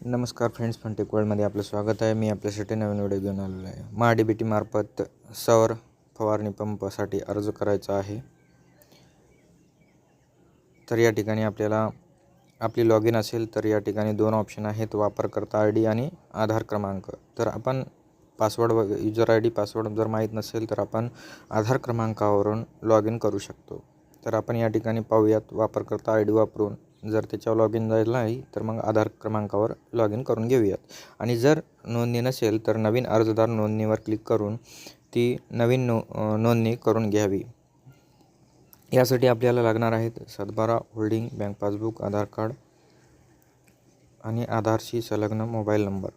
नमस्कार फ्रेंड्स फंटेक वर्ल्डमध्ये आपलं स्वागत आहे. मी आपल्यासाठी नवीन व्हिडिओ घेऊन आलेलो आहे. महा डी बी टीमार्फत सौर फवारणी पंपासाठी अर्ज करायचा आहे. तर या ठिकाणी आपल्याला आपली लॉग इन असेल तर या ठिकाणी दोन ऑप्शन आहेत. वापरकर्ता आय डी आणि आधार क्रमांक. तर आपण पासवर्ड व युजर आय डी पासवर्ड जर माहीत नसेल तर आपण आधार क्रमांकावरून लॉग इन करू शकतो. तर आपण या ठिकाणी पाहूयात वापरकर्ता आय डी वापरून जर त्याच्यावर लॉग इन झालं नाही तर मग आधार क्रमांकावर लॉग इन करून घेऊयात. आणि जर नोंदणी नसेल तर नवीन अर्जदार नोंदणीवर क्लिक करून ती नवीन नो नोंदणी करून घ्यावी. यासाठी आपल्याला लागणार आहेत सातबारा holding bank passbook Aadhaar card आणि आधारशी संलग्न मोबाईल नंबर.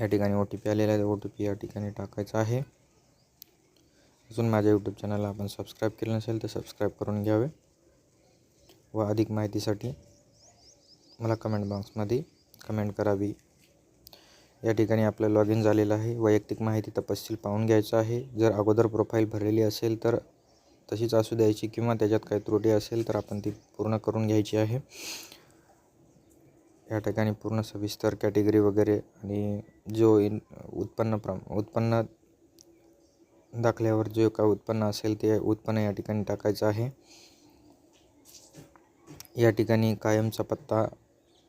या ठिकाणी ओ टी पी आलेला आहे. ओ टी पी या ठिकाणी टाकायचा आहे. अजून माझ्या यूट्यूब चॅनलला आपण सबस्क्राईब केलं नसेल तर सबस्क्राईब करून घ्यावे. व अधिक माहितीसाठी मला कमेंट बॉक्समध्ये कमेंट करावी. या ठिकाणी आपलं लॉग इन झालेलं आहे. वैयक्तिक माहिती तपशील पाहून घ्यायचं आहे. जर अगोदर प्रोफाईल भरलेली असेल तर तशीच असू द्यायची किंवा त्याच्यात काही त्रुटी असेल तर आपण ती पूर्ण करून घ्यायची आहे. या ठिकाणी पूर्ण सविस्तर कॅटेगरी वगैरे आणि जो इन उत्पन्न प्रम उत्पन्न दाखल्यावर जे काय उत्पन्न असेल ते उत्पन्न या ठिकाणी टाकायचं आहे. या ठिकाणी कायमचा पत्ता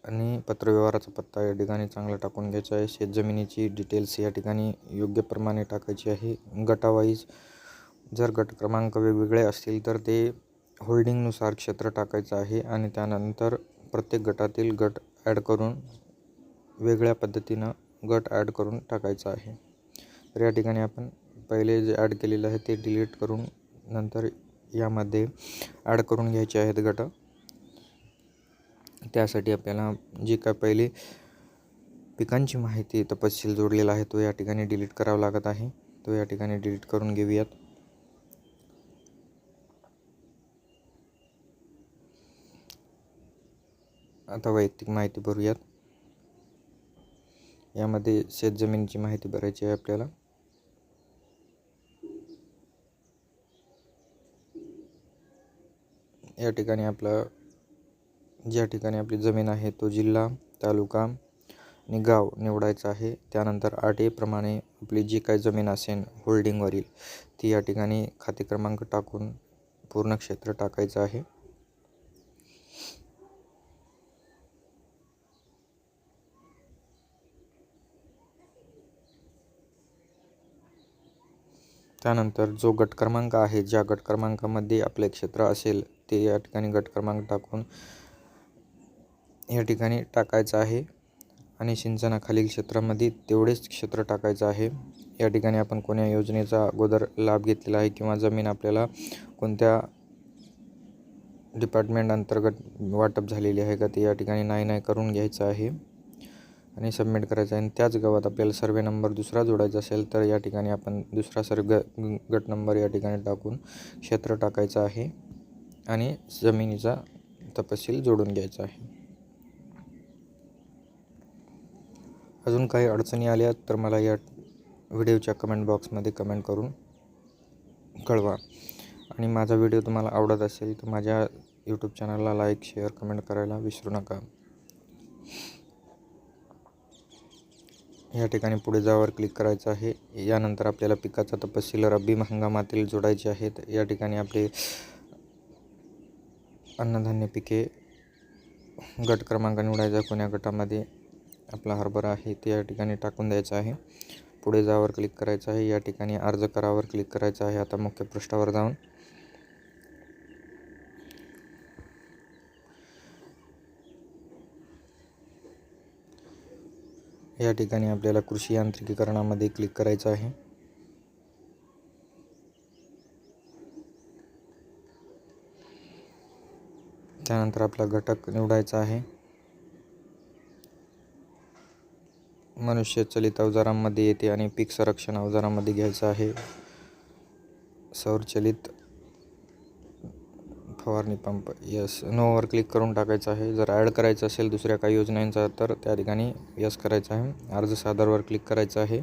आणि पत्रव्यवहाराचा पत्ता या ठिकाणी चांगला टाकून घ्यायचा आहे. शेतजमिनीची डिटेल्स या ठिकाणी योग्य प्रमाणे टाकायची आहे. गटावाईज जर गट क्रमांक वेगवेगळे असतील तर ते होल्डिंगनुसार क्षेत्र टाकायचं आहे आणि त्यानंतर प्रत्येक गटातील गट ॲड करून वेगळ्या पद्धतीनं गट ॲड करून टाकायचं आहे. तर या ठिकाणी आपण पहिले जे ॲड केलेलं आहे ते डिलीट करून नंतर यामध्ये ॲड करून घ्यायचे आहेत गट. त्यासाठी आपल्याला जे काय पहिले पिकांची माहिती तपशील जोडलेला आहे तो या ठिकाणी डिलीट करावा लागत आहे. तो या ठिकाणी डिलीट करून घेऊयात. आता वैयक्तिक माहिती भरूयात. यामध्ये शेतजमिनीची माहिती भरायची आहे आपल्याला. या ठिकाणी आपलं ज्या ठिकाणी आपली जमीन आहे तो जिल्हा तालुका आणि गाव निवडायचं आहे. त्यानंतर आठ आपली जी काही जमीन असेल होल्डिंगवरील ती या ठिकाणी खाते क्रमांक टाकून पूर्ण क्षेत्र टाकायचं आहे. त्यानंतर जो गट क्रमांक आहे ज्या गट क्रमांकामध्ये आपले क्षेत्र असेल ते या ठिकाणी गट क्रमांक टाकून या ठिकाणी टाकायचं आहे. आणि सिंचनाखालील क्षेत्रामध्ये तेवढेच क्षेत्र टाकायचं आहे. या ठिकाणी आपण कोण्या योजनेचा अगोदर लाभ घेतलेला आहे किंवा जमीन आपल्याला कोणत्या डिपार्टमेंट अंतर्गत वाटप झालेली आहे का ते या ठिकाणी नाही नाही करून घ्यायचं आहे. आणि सबमिट करायचं आहे. आणि त्याच गावात आपल्याला सर्वे नंबर दुसरा जोडायचा असेल तर या ठिकाणी आपण दुसरा सर्ग गट नंबर या ठिकाणी टाकून क्षेत्र टाकायचं आहे. आणि जमिनीचा तपशील जोडून घ्यायचा आहे. अजून काही अडचणी आल्या तर मला या व्हिडिओच्या कमेंट बॉक्समध्ये कमेंट करून कळवा. आणि माझा व्हिडिओ तुम्हाला आवडत असेल तर माझ्या यूट्यूब चॅनलला लाईक शेअर कमेंट करायला विसरू नका. या ठिकाणी पुढे जावर क्लिक करायचं आहे. यानंतर आपल्याला पिकाचा तपशील रब्बी हंगामातील जोडायचे आहेत. या ठिकाणी आपले अन्नधान्य पिके गट क्रमांक निवडायचा कोण्या गटामध्ये? आपला हरभरा आहे ते या ठिकाणी टाकून द्यायचं आहे. पुढे जावर क्लिक करायचं आहे. या ठिकाणी अर्ज करावर क्लिक करायचं आहे. आता मुख्य पृष्ठावर जाऊन. या ठिकाणी आपल्याला कृषी यांत्रिकीकरणामध्ये क्लिक करायचं आहे. त्यानंतर आपला घटक निवडायचा आहे. मनुष्य चलित अवजारांमध्ये येते आणि पीक संरक्षण अवजारांमध्ये घ्यायचं आहे. सौरचलित फवारणी पंप. यस नोवर क्लिक करून टाकायचं आहे. जर ॲड करायचं असेल दुसऱ्या काही योजनांचा तर त्या ठिकाणी यस करायचं आहे. अर्ज सादरवर क्लिक करायचं आहे.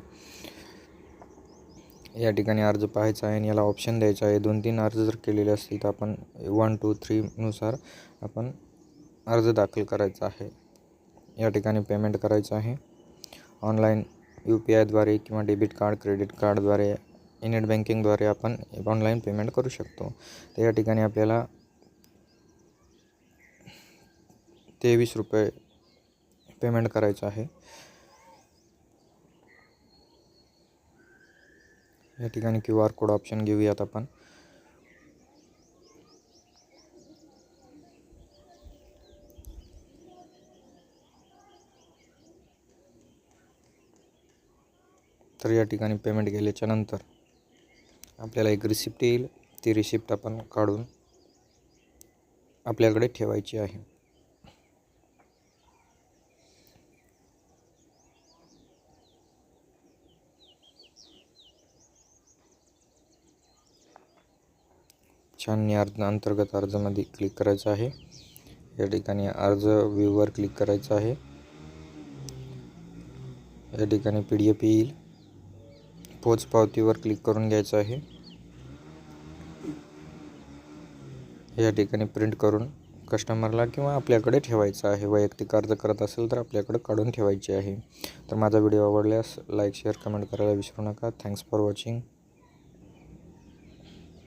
या ठिकाणी अर्ज पाहायचा आहे आणि याला ऑप्शन द्यायचा आहे. दोन तीन अर्ज जर केलेले असतील तर आपण वन टू थ्रीनुसार आपण अर्ज दाखल करायचा आहे. या ठिकाणी पेमेंट करायचं आहे. ऑनलाईन यू पी आयद्वारे किंवा डेबिट कार्ड क्रेडिट कार्डद्वारे नेट बँकिंगद्वारे आपण ऑनलाईन पेमेंट करू शकतो. तर या ठिकाणी आपल्याला तेवीस रुपये पेमेंट करायचं आहे. या ठिकाणी क्यू आर कोड ऑप्शन घेऊयात आपण. तर या ठिकाणी पेमेंट केल्याच्यानंतर आपल्याला एक रिसिप्ट येईल. ती रिसिप्ट आपण काढून आपल्याकडे ठेवायची आहे. छान अर्ज अंतर्गत अर्जामध्ये क्लिक करायचं आहे. या ठिकाणी अर्ज व्ह्यूवर क्लिक करायचं आहे. या ठिकाणी पी डी एफ येईल. पोच पावतीवर क्लिक करून घ्यायचं आहे. या ठिकाणी प्रिंट करून कस्टमरला किंवा आपल्याकडे ठेवायचं आहे. वैयक्तिक अर्ज करत असेल तर आपल्याकडे काढून ठेवायची आहे. तर माझा व्हिडिओ आवडल्यास लाईक शेअर कमेंट करायला विसरू नका. Thanks for watching